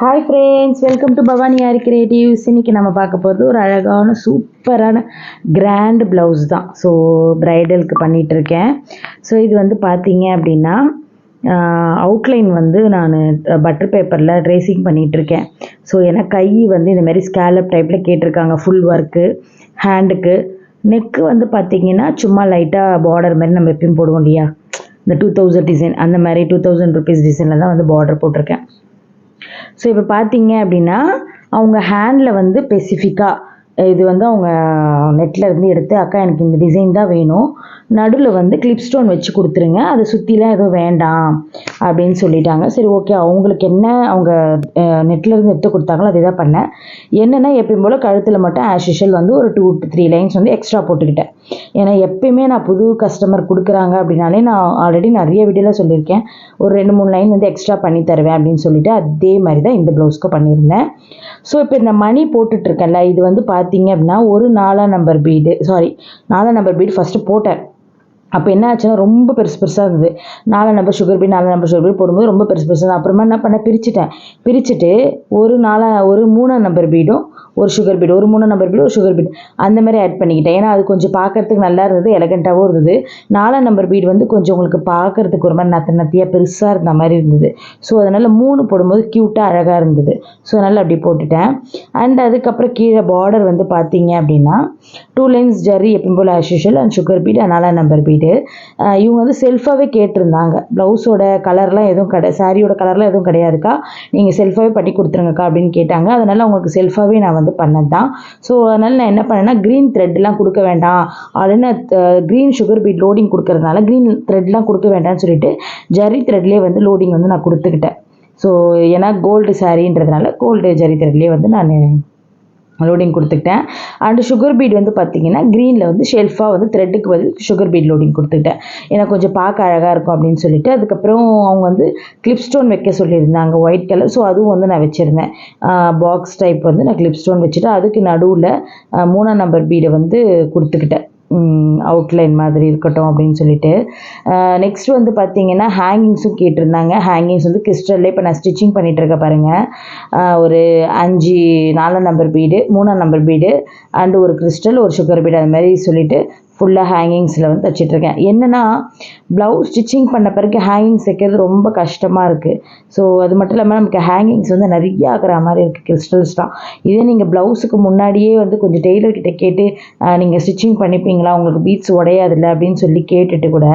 Hi friends welcome to Bhavani Aari creatives இன்றைக்கி நம்ம பார்க்க போகிறது ஒரு அழகான சூப்பரான கிராண்ட் ப்ளவுஸ் தான். ஸோ ப்ரைடலுக்கு பண்ணிகிட்ருக்கேன் ஸோ இது வந்து பார்த்தீங்க அப்படின்னா அவுட்லைன் வந்து நான் பட்டர் பேப்பரில் ட்ரேசிங் பண்ணிகிட்ருக்கேன் ஸோ ஏன்னா கை வந்து இந்தமாரி ஸ்கேலப் டைப்பில் கேட்டிருக்காங்க ஃபுல் ஒர்க்கு ஹேண்டுக்கு நெக்கு வந்து பார்த்தீங்கன்னா சும்மா லைட்டாக பார்டர் மாதிரி நம்ம எப்பயும் போடுவோம் இல்லையா? இந்த டூ தௌசண்ட் டிசைன் அந்த மாதிரி டூ தௌசண்ட் ருபீஸ் டிசைனில் தான் வந்து பார்டர் போட்டிருக்கேன். ஸோ இப்போ பார்த்தீங்க அப்படின்னா அவங்க ஹேண்டில் வந்து ஸ்பெசிஃபிக்காக இது வந்து அவங்க நெட்டில் இருந்து எடுத்து அக்கா எனக்கு இந்த டிசைன் தான் வேணும். நடுவில் வந்து கிளிப் ஸ்டோன் வச்சு கொடுத்துருங்க. அதை சுற்றிலாம் எதுவும் வேண்டாம். அப்படின்னு சொல்லிட்டாங்க. சரி ஓகே அவங்களுக்கு என்ன அவங்க நெட்டில் இருந்து எடுத்து கொடுத்தாங்களோ அதே தான் பண்ணேன். என்னென்னா எப்பயும் போல் கழுத்தில் மட்டும் ஆஸ் யூஷுவல் வந்து ஒரு டூ த்ரீ லைன்ஸ் வந்து எக்ஸ்ட்ரா போட்டுக்கிட்டேன். ஏன்னா எப்பயுமே நான் புது கஸ்டமர் கொடுக்குறாங்க அப்படின்னாலே நான் ஆல்ரெடி நிறைய வீடியோவில் சொல்லியிருக்கேன். ஒரு ரெண்டு மூணு லைன் வந்து எக்ஸ்ட்ரா பண்ணி தருவேன் அப்படின்னு சொல்லிட்டு அதே மாதிரி தான் இந்த ப்ளவுஸ்க்கு பண்ணியிருந்தேன். ஸோ இப்போ இந்த மணி போட்டுட்ருக்கேன்ல இது வந்து பார்த்தீங்க அப்படின்னா ஒரு நாலாம் நம்பர் பீடு சாரி நாலாம் நம்பர் பீடு ஃபஸ்ட்டு போட்டேன். அப்போ என்ன ஆச்சுன்னா ரொம்ப பெருசு பெருசாக இருந்தது. நாலு நம்பர் சுகர் பீட் நாலு நம்பர் சுகர் பீட் போடும்போது ரொம்ப பெருசு பெருசாக அப்புறமா என்ன பண்ணேன் பிரிச்சுட்டேன். பிரிச்சுட்டு ஒரு நாலா ஒரு மூணாம் நம்பர் பீடும் ஒரு சுகர் பீட் ஒரு மூணு நம்பர் பீட் ஒரு சுகர் பீட் அந்த மாதிரி ஆட் பண்ணிக்கிட்டேன். ஏன்னா அது கொஞ்சம் பார்க்கறதுக்கு நல்லா இருந்தது எலகண்ட்டாகவும் இருந்தது. நாலாம் நம்பர் பீட் வந்து கொஞ்சம் உங்களுக்கு பார்க்கறதுக்கு ஒரு மாதிரி நத்த நத்தியாக பெருசாக இருந்த மாதிரி இருந்தது. ஸோ அதனால் மூணு போடும்போது க்யூட்டாக அழகாக இருந்தது. ஸோ அதனால் அப்படி போட்டுட்டேன். அண்ட் அதுக்கப்புறம் கீழே பார்டர் வந்து பார்த்தீங்க அப்படின்னா டூ லைன்ஸ் ஜரி எப்பயும் போல் as usual and sugar bead நாலாம் நம்பர் பீடு இவங்க வந்து செல்ஃபாகவே கேட்டிருந்தாங்க. ப்ளவுஸோட கலர்லாம் எதுவும் கடை சாரியோட கலர்லாம் எதுவும் கிடையாதுக்கா. நீங்கள் செல்ஃபாகவே பண்ணி கொடுத்துருங்கக்கா அப்படின்னு கேட்டாங்க. அதனால் அவங்களுக்கு செல்ஃபாகவே நான் வந்து பண்ணது தான் ஸோ அதனால் நான் என்ன பண்ணேன்னா க்ரீன் த்ரெட்லாம் கொடுக்க வேண்டாம். அப்படின்னு க்ரீன் சுகர் பீட் லோடிங் கொடுக்கறதுனால க்ரீன் த்ரெட்லாம் கொடுக்க வேண்டாம்னு சொல்லிட்டு ஜரி த்ரெட்லேயே வந்து லோடிங் வந்து நான் கொடுத்துக்கிட்டேன். ஸோ ஏன்னா கோல்டு சாரீன்றதுனால கோல்டு ஜரி த்ரெட்லேயே வந்து நான் லோடிங் கொடுத்துக்கிட்டேன் அண்டு சுகர் பீட் வந்து பார்த்தீங்கன்னா க்ரீனில் வந்து ஷெல்ஃபாக வந்து த்ரெட்டுக்கு பதில் சுகர் பீட் லோடிங் கொடுத்துக்கிட்டேன் ஏன்னா கொஞ்சம் பார்க்க அழகாக இருக்கும் அப்படின்னு சொல்லிட்டு அதுக்கப்புறம் அவங்க வந்து கிளிப் ஸ்டோன் வைக்க சொல்லியிருந்தாங்க ஒயிட் கலர் ஸோ அதுவும் வந்து நான் வச்சுருந்தேன். பாக்ஸ் டைப் வந்து நான் கிளிப் ஸ்டோன் வச்சுட்டு அதுக்கு நடுவில் மூணாம் நம்பர் பீடை வந்து கொடுத்துக்கிட்டேன். அவுட்லைன் மாதிரி இருக்கட்டும் அப்படின்னு சொல்லிட்டு. நெக்ஸ்ட் வந்து பார்த்தீங்கன்னா ஹேங்கிங்ஸும் கேட்டிருந்தாங்க. ஹேங்கிங்ஸ் வந்து கிறிஸ்டல்லே இப்போ நான் ஸ்டிச்சிங் பண்ணிகிட்ருக்க பாருங்கள் ஒரு அஞ்சு நாலாம் நம்பர் பீடு மூணாம் நம்பர் பீடு அண்டு ஒரு கிறிஸ்டல் ஒரு சுகர் பீடு அது மாதிரி சொல்லிவிட்டு ஃபுல்லாக ஹேங்கிங்ஸில் வந்து தச்சிட்ருக்கேன் என்னென்னா ப்ளவுஸ் ஸ்டிச்சிங் பண்ண பிறகு ஹேங்கிங்ஸ் வைக்கிறது ரொம்ப கஷ்டமாக இருக்குது ஸோ அது மட்டும் இல்லாமல் நமக்கு ஹேங்கிங்ஸ் வந்து நிறைய ஆகிற மாதிரி இருக்குது கிறிஸ்டல்ஸ்லாம் இதே நீங்கள் ப்ளவுஸுக்கு முன்னாடியே வந்து கொஞ்சம் டெய்லர்கிட்ட கேட்டு நீங்கள் ஸ்டிச்சிங் பண்ணிப்பீங்களா? உங்களுக்கு பீட்ஸ் உடையாதில்ல? அப்படின்னு சொல்லி கேட்டுட்டு கூட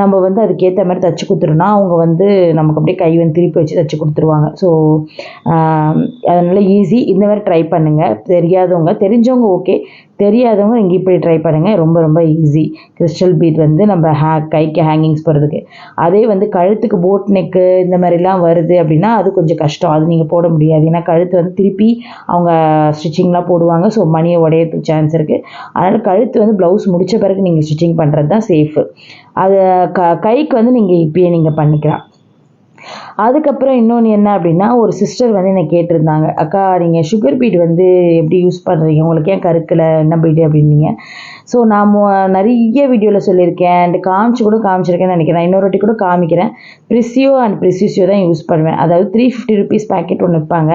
நம்ம வந்து அதுக்கேற்ற மாதிரி தச்சு கொடுத்துருனா அவங்க வந்து நமக்கு அப்படியே கை வந்து திருப்பி வச்சு தச்சு கொடுத்துருவாங்க. ஸோ அதனால் ஈஸி இந்த மாதிரி ட்ரை பண்ணுங்கள் தெரியாதவங்க தெரிஞ்சவங்க ஓகே தெரியாதவங்க இங்கே இப்படி ட்ரை பண்ணுங்கள் ரொம்ப ரொம்ப ஈஸி கிறிஸ்டல் பீட் வந்து நம்ம ஹே கைக்கு ஹேங்கிங்ஸ் போடுறதுக்கு. அதே வந்து கழுத்துக்கு போட் நெக்கு இந்த மாதிரிலாம் வருது அப்படின்னா அது கொஞ்சம் கஷ்டம். அது நீங்கள் போட முடியாது. ஏன்னா கழுத்து வந்து திருப்பி அவங்க ஸ்டிச்சிங்லாம் போடுவாங்க. ஸோ மணியை உடையறதுக்கு சான்ஸ் இருக்குது அதனால் கழுத்து வந்து ப்ளவுஸ் முடித்த பிறகு நீங்கள் ஸ்டிச்சிங் பண்ணுறது தான் சேஃபு அது க கைக்கு வந்து நீங்கள் இப்பயே நீங்கள் பண்ணிக்கலாம். அதுக்கப்புறம் இன்னொன்று என்ன அப்படின்னா ஒரு சிஸ்டர் வந்து என்னை கேட்டிருந்தாங்க. அக்கா நீங்கள் சுகர் பீட் வந்து எப்படி யூஸ் பண்ணுறீங்க உங்களுக்கு ஏன் கருக்கில்? என்ன பீடு அப்படின்னீங்க. ஸோ நான் நிறைய வீடியோவில் சொல்லியிருக்கேன். அண்ட் காமிச்சு கூட காமிச்சிருக்கேன்னு நினைக்கிறேன். இன்னொரு வாட்டி கூட காமிக்கிறேன். ப்ரிசியோ அண்ட் ப்ரிசிசியோ தான் யூஸ் பண்ணுவேன். அதாவது த்ரீ ஃபிஃப்டி ருபீஸ் பேக்கெட் ஒன்று விற்பாங்க.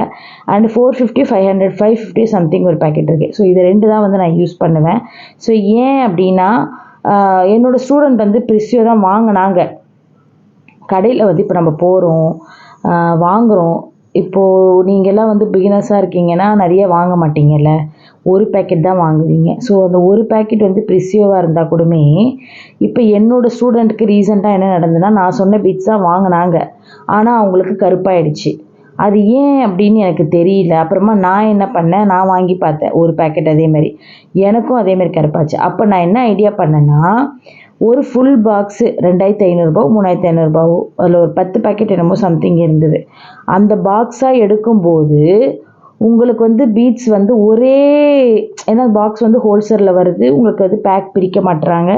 And four fifty five hundred five fifty something ஒரு பேக்கெட் இருக்குது ஸோ இது ரெண்டு தான் வந்து நான் யூஸ் பண்ணுவேன். ஸோ ஏன் அப்படின்னா என்னோடய ஸ்டூடெண்ட் வந்து ப்ரிசியோ தான் வாங்கினாங்க. கடையில் வந்து இப்போ நம்ம போகிறோம் வாங்குகிறோம் இப்போது நீங்கள்லாம் வந்து பிகினர்ஸாக இருக்கீங்கன்னா நிறைய வாங்க மாட்டீங்கல்ல? ஒரு பேக்கெட் தான் வாங்குவீங்க. ஸோ அந்த ஒரு பேக்கெட் வந்து ப்ரிசியோவாக இருந்தால் கூடமே இப்போ என்னோடய ஸ்டூடெண்ட்டுக்கு ரீசெண்டாக என்ன நடந்ததுன்னா நான் சொன்ன பீட்ஸ் தான் வாங்கினாங்க. ஆனால் அவங்களுக்கு கருப்பாயிடுச்சு. அது ஏன் அப்படின்னு எனக்கு தெரியல. அப்புறமா நான் என்ன பண்ணேன்? நான் வாங்கி பார்த்தேன் ஒரு பேக்கெட் அதேமாதிரி எனக்கும் அதேமாதிரி கருப்பாச்சு. அப்போ நான் என்ன ஐடியா பண்ணேன்னா ஒரு ஃபுல் பாக்ஸு ரெண்டாயிரத்தி ஐநூறுரூபா மூணாயிரத்தி ஐநூறுரூபாவோ அதில் ஒரு பத்து பேக்கெட் என்னமோ சம்திங் இருந்தது. அந்த பாக்ஸாக எடுக்கும்போது உங்களுக்கு வந்து பீட்ஸ் வந்து ஒரே ஏன்னா பாக்ஸ் வந்து ஹோல்சேலில் வருது உங்களுக்கு அது பேக் பிரிக்க மாட்டுறாங்க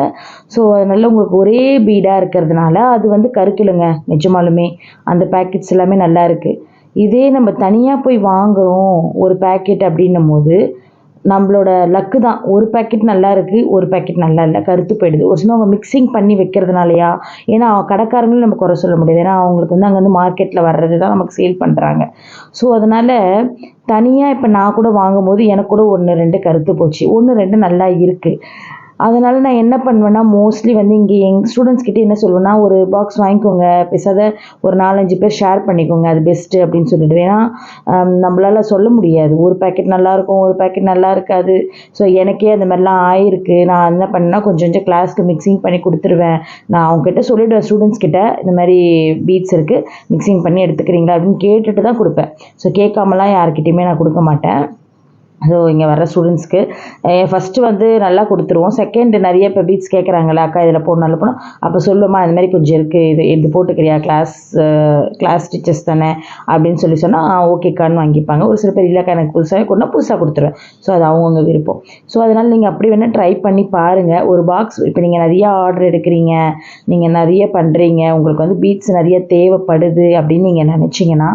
ஸோ அதனால் உங்களுக்கு ஒரே பீடாக இருக்கிறதுனால அது வந்து கருக்கிலுங்க நிஜமாலுமே. அந்த பேக்கெட்ஸ் எல்லாமே நல்லா இருக்குது இதே நம்ம தனியாக போய் வாங்குகிறோம் ஒரு பேக்கெட் அப்படின்னும் போது நம்மளோட லக்கு தான். ஒரு பேக்கெட் நல்லா இருக்குது ஒரு பேக்கெட் நல்லா இல்லை. கருத்து போயிடுது. ஒரு சில அவங்க மிக்சிங் பண்ணி வைக்கிறதுனாலையா? ஏன்னா கடைக்காரங்களும் நம்ம குறை சொல்ல முடியாது. ஏன்னா அவங்களுக்கு வந்து அங்கேருந்து மார்க்கெட்டில் வர்றது தான் நமக்கு சேல் பண்ணுறாங்க ஸோ அதனால் தனியாக இப்போ நான் கூட வாங்கும்போது எனக்கு கூட ஒன்று ரெண்டு கருத்து போச்சு. ஒன்று ரெண்டு நல்லா இருக்குது அதனால் நான் என்ன பண்ணுவேன்னா மோஸ்ட்லி வந்து இங்கே எங் ஸ்டூடெண்ட்ஸ்கிட்ட என்ன சொல்லுவேன்னா ஒரு பாக்ஸ் வாங்கிக்கோங்க பேசாத ஒரு நாலஞ்சு பேர் ஷேர் பண்ணிக்கோங்க அது பெஸ்ட்டு அப்படின்னு சொல்லிட்டு ஏன்னா நம்மளால் சொல்ல முடியாது. ஒரு பேக்கெட் நல்லாயிருக்கும் ஒரு பேக்கெட் நல்லா இருக்காது. ஸோ எனக்கே அந்த மாதிரிலாம் ஆயிருக்கு. நான் என்ன பண்ணேன்னா கொஞ்சம் கொஞ்சம் கிளாஸ்க்கு மிக்சிங் பண்ணி கொடுத்துருவேன். நான் அவங்ககிட்ட சொல்லிவிடுவேன் ஸ்டூடெண்ட்ஸ் கிட்ட இந்த மாதிரி பீட்ஸ் இருக்குது மிக்சிங் பண்ணி எடுத்துக்கிறீங்களா அப்படின்னு கேட்டுட்டு தான் கொடுப்பேன். ஸோ கேட்காமலாம் யார்கிட்டையுமே நான் கொடுக்க மாட்டேன். ஸோ இங்கே வர ஸ்டூடெண்ட்ஸ்க்கு ஃபஸ்ட்டு வந்து நல்லா கொடுத்துருவோம். செகண்ட் நிறைய இப்போ பீட்ஸ் கேட்குறாங்களே அக்கா இதில் போடணும் போனோம் அப்போ சொல்லுமா இந்த மாதிரி கொஞ்சம் இருக்குது இது இது போட்டுக்கிறியா? கிளாஸ் கிளாஸ் டீச்சர்ஸ் தானே? அப்படின்னு சொல்லி சொன்னால் ஓகேக்கான்னு வாங்கிப்பாங்க. ஒரு சில பேர் இல்லைக்கா எனக்கு புதுசாக கொண்டா புதுசாக கொடுத்துருவேன். ஸோ அது அவங்கவுங்க விருப்பம். ஸோ அதனால் நீங்கள் அப்படி வேணால் ட்ரை பண்ணி பாருங்கள் ஒரு பாக்ஸ் இப்போ நீங்கள் நிறையா ஆர்டர் எடுக்கிறீங்க. நீங்கள் நிறைய பண்ணுறீங்க உங்களுக்கு வந்து பீட்ஸ் நிறைய தேவைப்படுது அப்படின்னு நீங்கள் நினச்சிங்கன்னா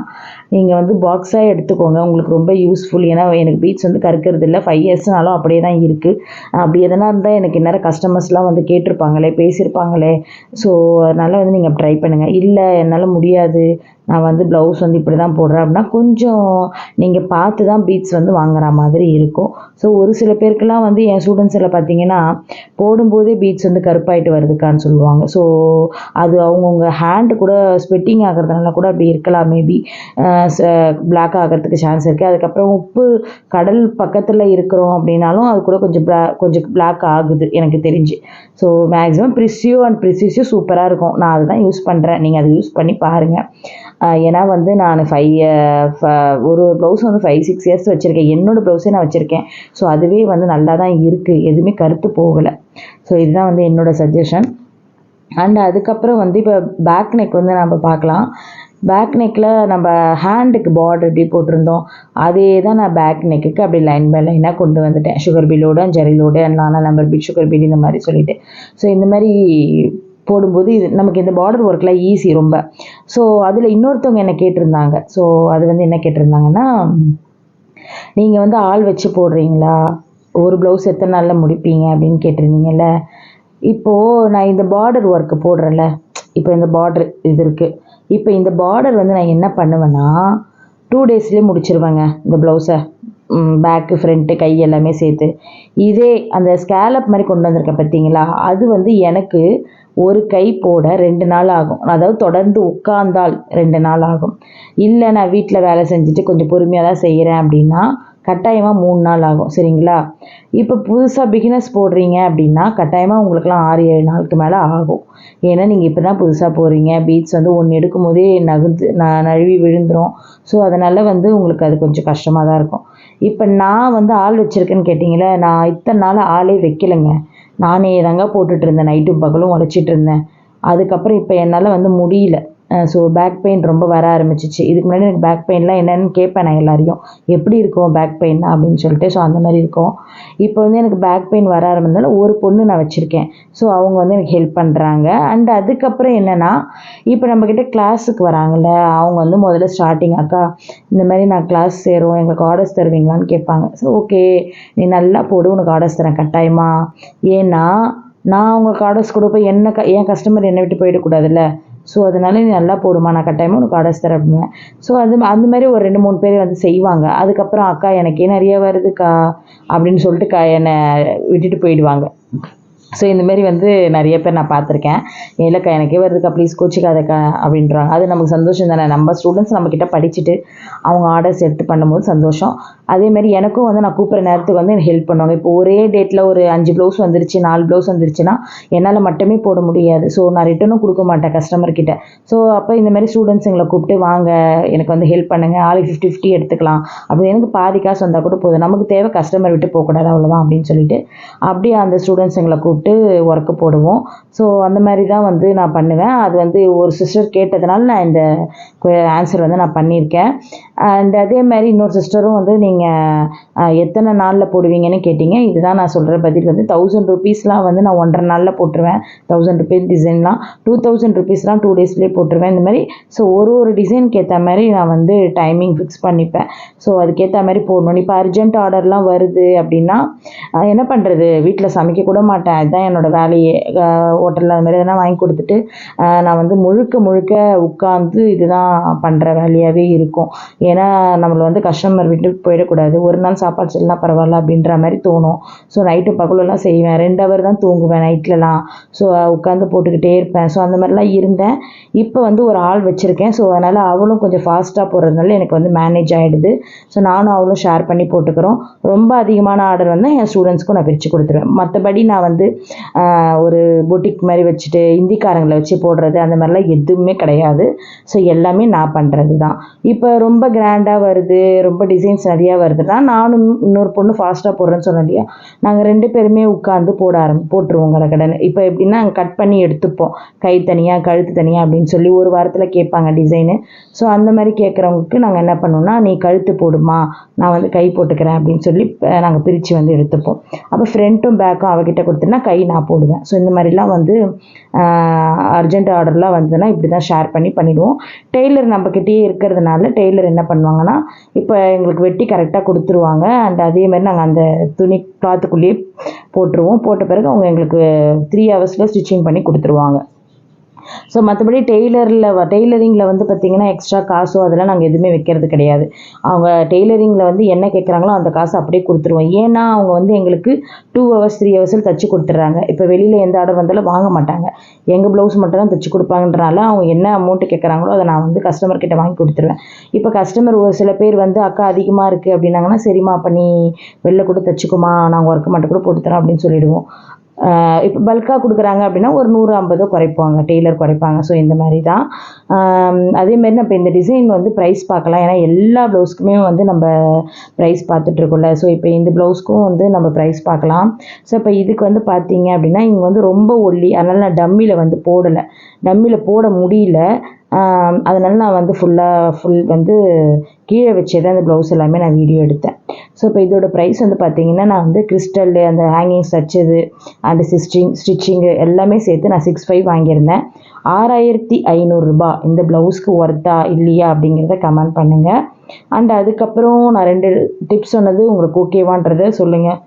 நீங்கள் வந்து பாக்ஸாக எடுத்துக்கோங்க. உங்களுக்கு ரொம்ப யூஸ்ஃபுல் ஏன்னா எனக்கு பீட்ஸ் வந்து கருக்கிறது இல்லை. ஃபைவ் இயர்ஸ்னாலும் அப்படியே தான் இருக்குது அப்படி எதனா இருந்தால் எனக்கு இந்நேரம் கஸ்டமர்ஸ்லாம் வந்து கேட்டிருப்பாங்களே பேசியிருப்பாங்களே. ஸோ அதனால் வந்து நீங்கள் ட்ரை பண்ணுங்கள் இல்லை என்னால் முடியாது. நான் வந்து ப்ளவுஸ் வந்து இப்படி தான் போடுறேன் அப்படின்னா கொஞ்சம் நீங்கள் பார்த்து தான் பீட்ஸ் வந்து வாங்குற மாதிரி இருக்கும். ஸோ ஒரு சில பேருக்குலாம் வந்து என் ஸ்டூடெண்ட்ஸில் பார்த்தீங்கன்னா போடும்போதே பீட்ஸ் வந்து கருப்பாயிட்டு வருதுக்கான்னு சொல்லுவாங்க. ஸோ அது அவங்கவுங்க ஹேண்டு கூட ஸ்வெட்டிங் ஆகிறதுனால கூட அப்படி இருக்கலாம். மேபி பிளாக் ஆகிறதுக்கு சான்ஸ் இருக்குது அதுக்கப்புறம் உப்பு கடல் பக்கத்தில் இருக்கிறோம் அப்படின்னாலும் அது கூட கொஞ்சம் பிளா கொஞ்சம் பிளாக் ஆகுது எனக்கு தெரிஞ்சு. So maximum precious and precision சூப்பராக இருக்கும். நான் அதுதான் யூஸ் பண்ணுறேன் நீங்கள் அதை யூஸ் பண்ணி பாருங்கள் ஏன்னா வந்து நான் ஃபைவ் ஒரு ப்ளவுஸ் வந்து ஃபைவ் சிக்ஸ் இயர்ஸ் வச்சுருக்கேன். என்னோடய ப்ளவுஸே நான் வச்சுருக்கேன். ஸோ அதுவே வந்து நல்லா தான் இருக்குது எதுவுமே கருத்து போகலை. ஸோ இதுதான் வந்து என்னோடய சஜஷன் அண்ட் அதுக்கப்புறம் வந்து இப்போ பேக் நெக் வந்து நம்ம பார்க்கலாம். பேக் நெக்கில் நம்ம ஹேண்டுக்கு பார்டர் எப்படி போட்டிருந்தோம். அதே தான் நான் பேக் நெக்குக்கு அப்படி லைன் பை லைனாக கொண்டு வந்துட்டேன். சுகர் பீலோடு ஜெரி லோடு அண்ட் நானா நம்பர் பீட் சுகர் பீட் இந்த மாதிரி சொல்லிவிட்டு ஸோ இந்த மாதிரி போடும்போது இது நமக்கு இந்த பார்டர் ஒர்க்லாம் ஈஸி ரொம்ப. ஸோ அதில் இன்னொருத்தவங்க என்ன கேட்டிருந்தாங்க? ஸோ அது வந்து என்ன கேட்டிருந்தாங்கன்னா நீங்கள் வந்து ஆள் வச்சு போடுறீங்களா? ஒரு ப்ளவுஸ் எத்தனை நாளில் முடிப்பீங்க அப்படின்னு கேட்டிருந்தீங்கல்ல. இப்போது நான் இந்த பார்டர் ஒர்க்கு போடுறேன்ல. இப்போ இந்த பார்டர் இது இருக்குது இப்போ இந்த பார்டர் வந்து நான் என்ன பண்ணுவேன்னா டூ டேஸ்லேயே முடிச்சிருவேங்க இந்த ப்ளவுஸை பேக்கு ஃப்ரண்ட்டு கை எல்லாமே சேர்த்து. இதே அந்த ஸ்கேலப் மாதிரி கொண்டு வந்திருக்கேன் பார்த்தீங்களா அது வந்து எனக்கு ஒரு கை போட ரெண்டு நாள் ஆகும். அதாவது தொடர்ந்து உட்கார்ந்தால் ரெண்டு நாள் ஆகும். இல்லை நான் வீட்டில் வேலை செஞ்சுட்டு கொஞ்சம் பொறுமையாக தான் செய்கிறேன் அப்படின்னா கட்டாயமாக மூணு நாள் ஆகும். சரிங்களா? இப்போ புதுசாக பிகினஸ் போடுறீங்க அப்படின்னா கட்டாயமாக உங்களுக்குலாம் ஆறு ஏழு நாளுக்கு மேலே ஆகும். ஏன்னா நீங்கள் இப்போ தான் புதுசாக போடுறீங்க பீட்ஸ் வந்து ஒன்று எடுக்கும் போதே நகுந்து ந நழுவி விழுந்துரும். ஸோ அதனால் வந்து உங்களுக்கு அது கொஞ்சம் கஷ்டமாக தான் இருக்கும். இப்போ நான் வந்து ஆள் வச்சுருக்கேன்னு கேட்டிங்களே நான் இத்தனை நாள் ஆளே வைக்கலைங்க. நானே தாங்க போட்டுட்டு இருந்தேன். நைட்டும் பகலும் உழைச்சிட்டு இருந்தேன். அதுக்கப்புறம் இப்போ என்னால் வந்து முடியல. ஸோ பேக் பெயின் ரொம்ப வர ஆரம்பிச்சிச்சு. இதுக்கு முன்னாடி எனக்கு பேக் பெயின்லாம் என்னென்னு கேட்பேன் நான் எல்லாரையும். எப்படி இருக்கும் பேக் பெயின் அப்படின்னு சொல்லிட்டு ஸோ அந்த மாதிரி இருக்கும். இப்போ வந்து எனக்கு பேக் பெயின் வர ஆரம்பிச்சதால ஒரு பொண்ணு நான் வச்சுருக்கேன். ஸோ அவங்க வந்து எனக்கு ஹெல்ப் பண்ணுறாங்க அண்ட் அதுக்கப்புறம் என்னென்னா இப்போ நம்மக்கிட்ட கிளாஸுக்கு வராங்கள்ல அவங்க வந்து முதல்ல ஸ்டார்டிங் அக்கா இந்த மாதிரி நான் கிளாஸ் சேரும் எங்களுக்கு ஆர்டர்ஸ் தருவீங்களான்னு கேட்பாங்க. ஸோ ஓகே நீ நல்லா போடு உனக்கு ஆர்டர்ஸ் தரேன் கட்டாயமா. ஏன்னா நான் உங்களுக்கு ஆர்டர்ஸ் கொடுப்பேன் என்ன க என் கஸ்டமர் என்னை விட்டு போயிடக்கூடாதுல்ல. ஸோ அதனால நீ நல்லா போடுமா நான் கட்டாயமாக உனக்கு ஆர்டர்ஸ் தரேன் அப்படின்னு ஸோ அது அந்த மாதிரி ஒரு ரெண்டு மூணு பேர் வந்து செய்வாங்க. அதுக்கப்புறம் அக்கா எனக்கே நிறைய வருதுக்கா அப்படின்னு சொல்லிட்டு க என்னை விட்டுட்டு போயிடுவாங்க. ஸோ இந்தமாரி வந்து நிறைய பேர் நான் பார்த்துருக்கேன் இல்லைக்கா எனக்கே வருதுக்கா ப்ளீஸ் கோச்சிக்காதக்கா அப்படின்றாங்க அது நமக்கு சந்தோஷம் தானே. நம்ம ஸ்டூடெண்ட்ஸ் நம்மக்கிட்ட படிச்சுட்டு அவங்க ஆர்டர்ஸ் எடுத்து பண்ணும்போது சந்தோஷம். அதேமாரி எனக்கும் வந்து நான் கூப்பிட்ற நேரத்துக்கு வந்து எனக்கு ஹெல்ப் பண்ணுவாங்க. இப்போ ஒரே டேட்டில் ஒரு அஞ்சு ப்ளவுஸ் வந்துருச்சு நாலு ப்ளவுஸ் வந்துருச்சுன்னா என்னால் மட்டுமே போட முடியாது. ஸோ நான் ரிட்டனும் கொடுக்க மாட்டேன் கஸ்டமர்கிட்ட ஸோ அப்போ இந்தமாரி ஸ்டூடெண்ட்ஸுங்களை கூப்பிட்டு வாங்க எனக்கு வந்து ஹெல்ப் பண்ணுங்கள் ஆளுக்கு ஃபிஃப்டி ஃபிஃப்டி எடுத்துக்கலாம். அப்படி எனக்கு பாதி காசு வந்தால் கூட போதும். நமக்கு தேவை கஸ்டமர் விட்டு போகக்கூடாது அவ்வளோதான் அப்படின்னு சொல்லிட்டு அப்படியே அந்த ஸ்டூடெண்ட்ஸுங்களை கூப்பிட்டு ஒர்க்கு போடுவோம். ஸோ அந்த மாதிரி தான் வந்து நான் பண்ணுவேன். அது வந்து ஒரு சிஸ்டர் கேட்டதுனால நான் இந்த ஆன்சர் வந்து நான் பண்ணியிருக்கேன். அண்ட் அதே மாதிரி இன்னொரு சிஸ்டரும் வந்து நீங்கள் எத்தனை நாளில் போடுவீங்கன்னு கேட்டிங்க. இதுதான் நான் சொல்கிற பதில் வந்து தௌசண்ட் ருபீஸ்லாம் வந்து நான் ஒன்றரை நாளில் போட்டுருவேன். தௌசண்ட் ருபீஸ் டிசைன்லாம் டூ தௌசண்ட் ருபீஸ்லாம் டூ டேஸ்லேயே போட்டுருவேன். இந்த மாதிரி ஸோ ஒரு ஒரு டிசைனுக்கு ஏற்ற மாதிரி நான் வந்து டைமிங் ஃபிக்ஸ் பண்ணிப்பேன். ஸோ அதுக்கேற்ற மாதிரி போடணும். இப்போ அர்ஜென்ட் ஆர்டர்லாம் வருது அப்படின்னா என்ன பண்ணுறது வீட்டில் சமைக்க கூட மாட்டேன். அதுதான் என்னோடய வேலையே. ஹோட்டலில் அது மாதிரி எதனா வாங்கி கொடுத்துட்டு நான் வந்து முழுக்க முழுக்க உட்காந்து இதுதான் பண்ணுற வேலையாகவே இருக்கும். ஏன்னா நம்மளை வந்து கஸ்டமர் விட்டு போயிடக்கூடாது. ஒரு நாள் சாப்பாடு செய்யலாம் பரவாயில்ல அப்படின்ற மாதிரி தோணும். ஸோ நைட்டு பகலெல்லாம் செய்வேன். ரெண்டு ஹவர் தான் தூங்குவேன் நைட்லலாம் ஸோ உட்காந்து போட்டுக்கிட்டே இருப்பேன். ஸோ அந்த மாதிரிலாம் இருந்தேன். இப்போ வந்து ஒரு ஆள் வச்சுருக்கேன். ஸோ அதனால் அவளும் கொஞ்சம் ஃபாஸ்ட்டாக போடுறதுனால எனக்கு வந்து மேனேஜ் ஆகிடுது ஸோ நானும் அவளும் ஷேர் பண்ணி போட்டுக்கிறோம். ரொம்ப அதிகமான ஆர்டர் வந்து என் ஸ்டூடெண்ட்ஸ்க்கும் நான் பிரித்து கொடுத்துருவேன். மற்றபடி நான் வந்து ஒரு பொட்டிக் மாதிரி வச்சுட்டு இந்திக்காரங்களை வச்சு போடுறது அந்த மாதிரிலாம் எதுவுமே கிடையாது. ஸோ எல்லாமே நான் பண்ணுறது தான் இப்போ ரொம்ப கிராண்டாக வருது ரொம்ப டிசைன்ஸ் நிறையா வருதுன்னா நானும் இன்னொரு பொண்ணு ஃபாஸ்ட்டாக போடுறேன்னு சொன்னேன் இல்லையா? நாங்கள் ரெண்டு பேருமே உட்காந்து போட ஆரம்பி போட்டுருவோம் கடகடன்னு இப்போ எப்படின்னா கட் பண்ணி எடுத்துப்போம். கை தனியாக கழுத்து தனியாக அப்படின்னு சொல்லி ஒரு வாரத்தில் கேட்பாங்க டிசைனு ஸோ அந்த மாதிரி கேட்குறவங்களுக்கு நாங்கள் என்ன பண்ணுவோம்னா நீ கழுத்து போடுமா? நான் வந்து கை போட்டுக்கிறேன் அப்படின்னு சொல்லி நாங்கள் பிரித்து வந்து எடுத்துப்போம். அப்போ ஃப்ரண்ட்டும் பேக்கும் அவகிட்ட கொடுத்தேன்னா கை நான் போடுவேன். ஸோ இந்த மாதிரிலாம் வந்து அர்ஜென்ட் ஆர்டர்லாம் வந்ததுன்னா இப்படி தான் ஷேர் பண்ணி பண்ணிவிடுவோம் டெய்லர் நம்மக்கிட்டேயே இருக்கிறதுனால டெய்லர் என்ன என்ன பண்ணுவாங்கன்னா இப்போ எங்களுக்கு வெட்டி கரெக்டாக கொடுத்துருவாங்க. அண்ட் அதே மாதிரி நாங்கள் அந்த துணி கிளாத்துக்குள்ளேயே போட்டுருவோம். போட்ட பிறகு அவங்க எங்களுக்கு த்ரீ ஹவர்ஸில் ஸ்டிச்சிங் பண்ணி கொடுத்துருவாங்க. ஸோ மற்றபடி டெய்லரில் டெய்லரிங்கில் வந்து பார்த்திங்கன்னா எக்ஸ்ட்ரா காசோ அதெல்லாம் நாங்கள் எதுவுமே வைக்கிறது கிடையாது. அவங்க டெய்லரிங்கில் வந்து என்ன கேட்குறாங்களோ அந்த காசை அப்படியே கொடுத்துருவோம். ஏன்னா அவங்க வந்து எங்களுக்கு டூ ஹவர்ஸ் த்ரீ ஹவர்ஸில் தச்சு கொடுத்துட்றாங்க. இப்போ வெளியில் எந்த ஆர்டர் வந்தாலும் வாங்க மாட்டாங்க. எங்கள் ப்ளவுஸ் மட்டும் தான் தச்சு கொடுப்பாங்கன்றனால அவங்க என்ன அமௌண்ட்டு கேட்குறாங்களோ அதை நான் வந்து கஸ்டமர் கிட்ட வாங்கி கொடுத்துருவேன். இப்போ கஸ்டமர் ஒரு சில பேர் வந்து அக்கா அதிகமாக இருக்குது அப்படின்னாங்கன்னா சரிம்மா அப்போ நீ வெளில கூட தச்சுக்குமா நாங்கள் ஒர்க்கு மட்டும் கூட போட்டு தரோம் அப்படின்னு சொல்லிவிடுவோம் இப்போ பல்காக கொடுக்குறாங்க அப்படின்னா ஒரு நூறு ஐம்பதோ குறைப்பாங்க. டெய்லர் குறைப்பாங்க. ஸோ இந்த மாதிரி தான் அதே மாதிரி நம்ம இந்த டிசைன் வந்து ப்ரைஸ் பார்க்கலாம். ஏன்னா எல்லா ப்ளவுஸ்க்குமே வந்து நம்ம ப்ரைஸ் பார்த்துட்ருக்கோம்ல ஸோ இப்போ இந்த ப்ளவுஸ்க்கும் வந்து நம்ம ப்ரைஸ் பார்க்கலாம். ஸோ இப்போ இதுக்கு வந்து பார்த்தீங்க அப்படின்னா இங்கே வந்து ரொம்ப ஒல்லி. அதனால் நான் டம்மியில் வந்து போடலை. டம்மியில் போட முடியல. அதனால நான் வந்து ஃபுல்லாக ஃபுல் வந்து கீழே வச்சே தான் அந்த ப்ளவுஸ் எல்லாமே நான் வீடியோ எடுத்தேன். ஸோ இப்போ இதோட ப்ரைஸ் வந்து பார்த்தீங்கன்னா நான் வந்து கிறிஸ்டல்லு அந்த ஹேங்கிங்ஸ் தச்சது அண்டு ஸ்டிச்சிங் ஸ்டிச்சிங்கு எல்லாமே சேர்த்து நான் சிக்ஸ் ஃபைவ் வாங்கியிருந்தேன். ஆறாயிரத்தி ஐநூறுரூபா இந்த ப்ளவுஸ்க்கு ஒர்த்தா இல்லையா அப்படிங்கிறத கமெண்ட் பண்ணுங்கள் அண்ட் அதுக்கப்புறம் நான் ரெண்டு டிப்ஸ் சொன்னது உங்களுக்கு ஓகேவான்றதை சொல்லுங்கள்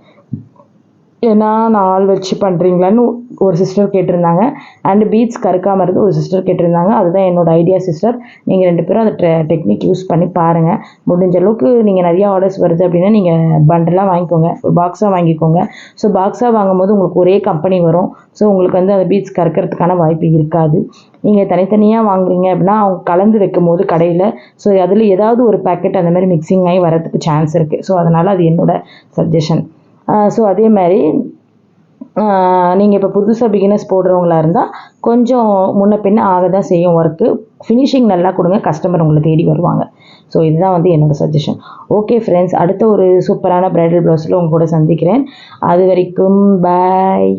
ஏன்னா நான் ஆள் வச்சு பண்ணுறீங்களான்னு ஒரு சிஸ்டர் கேட்டிருந்தாங்க. அண்ட் பீட்ஸ் கருக்காமல் இருந்து ஒரு சிஸ்டர் கேட்டிருந்தாங்க. அதுதான் என்னோடய ஐடியா சிஸ்டர் நீங்கள் ரெண்டு பேரும் அந்த டெக்னிக் யூஸ் பண்ணி பாருங்கள் முடிஞ்ச அளவுக்கு நீங்கள் நிறையா ஆர்டர்ஸ் வருது அப்படின்னா நீங்கள் பண்டலாக வாங்கிக்கோங்க. ஒரு பாக்ஸாக வாங்கிக்கோங்க. ஸோ பாக்ஸாக வாங்கும்போது உங்களுக்கு ஒரே கம்பெனி வரும். ஸோ உங்களுக்கு வந்து அந்த பீட்ஸ் கறக்கிறதுக்கான வாய்ப்பு இருக்காது. நீங்கள் தனித்தனியாக வாங்குறீங்க அப்படின்னா அவங்க கலந்து வைக்கும் போது கடையில் ஸோ அதில் ஏதாவது ஒரு பேக்கெட் அந்த மாதிரி மிக்சிங் ஆகி வரதுக்கு சான்ஸ் இருக்குது ஸோ அதனால் அது என்னோடய சஜஷன் ஸோ அதே மாதிரி நீங்கள் இப்போ புதுசாக பிகினர்ஸ் போடுறவங்களா இருந்தால் கொஞ்சம் முன்ன பின்ன ஆக தான் செய்யும் ஒர்க்கு ஃபினிஷிங் நல்லா கொடுங்க கஸ்டமர் உங்களை தேடி வருவாங்க. ஸோ இதுதான் வந்து என்னோட சஜஷன் ஓகே ஃப்ரெண்ட்ஸ் அடுத்த ஒரு சூப்பரான ப்ரைடல் ப்ளவுஸில் உங்கள் கூட சந்திக்கிறேன். அது வரைக்கும் பாய்